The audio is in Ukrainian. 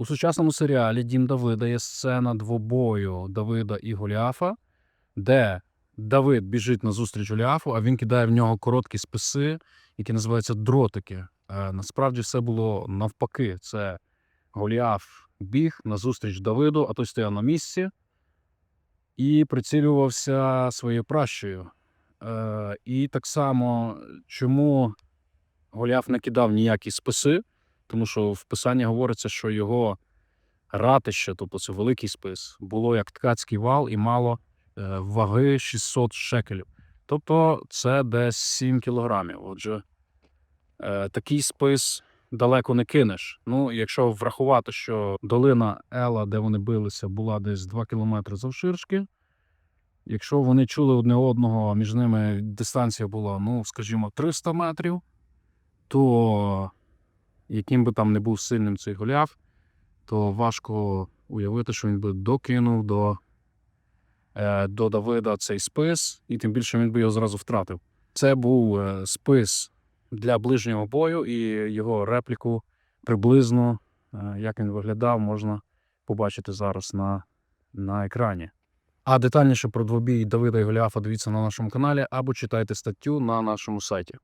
У сучасному серіалі Дім Давида є сцена двобою Давида і Голіафа, де Давид біжить на зустріч Голіафу, а він кидає в нього короткі списи, які називаються дротики. Е, насправді все було навпаки. Це Голіаф біг на зустріч Давиду, а той стояв на місці і прицілювався своєю пращею. Е, і так само, чому Голіаф не кидав ніякі списи, тому що в писанні говориться, що його ратище, тобто це великий спис, було як ткацький вал і мало е, ваги 600 шекелів. Тобто це десь 7 кілограмів. Отже, е, такий спис далеко не кинеш. Ну, якщо врахувати, що долина Ела, де вони билися, була десь 2 кілометри завширшки. Якщо вони чули одне одного, між ними дистанція була, ну, скажімо, 300 метрів, то яким би там не був сильним цей Голіаф, то важко уявити, що він би докинув до, е, до Давида цей спис, і тим більше він би його зразу втратив. Це був е, спис для ближнього бою, і його репліку приблизно, е, як він виглядав, можна побачити зараз на, на екрані. А детальніше про двобій Давида і Голіафа дивіться на нашому каналі або читайте статтю на нашому сайті.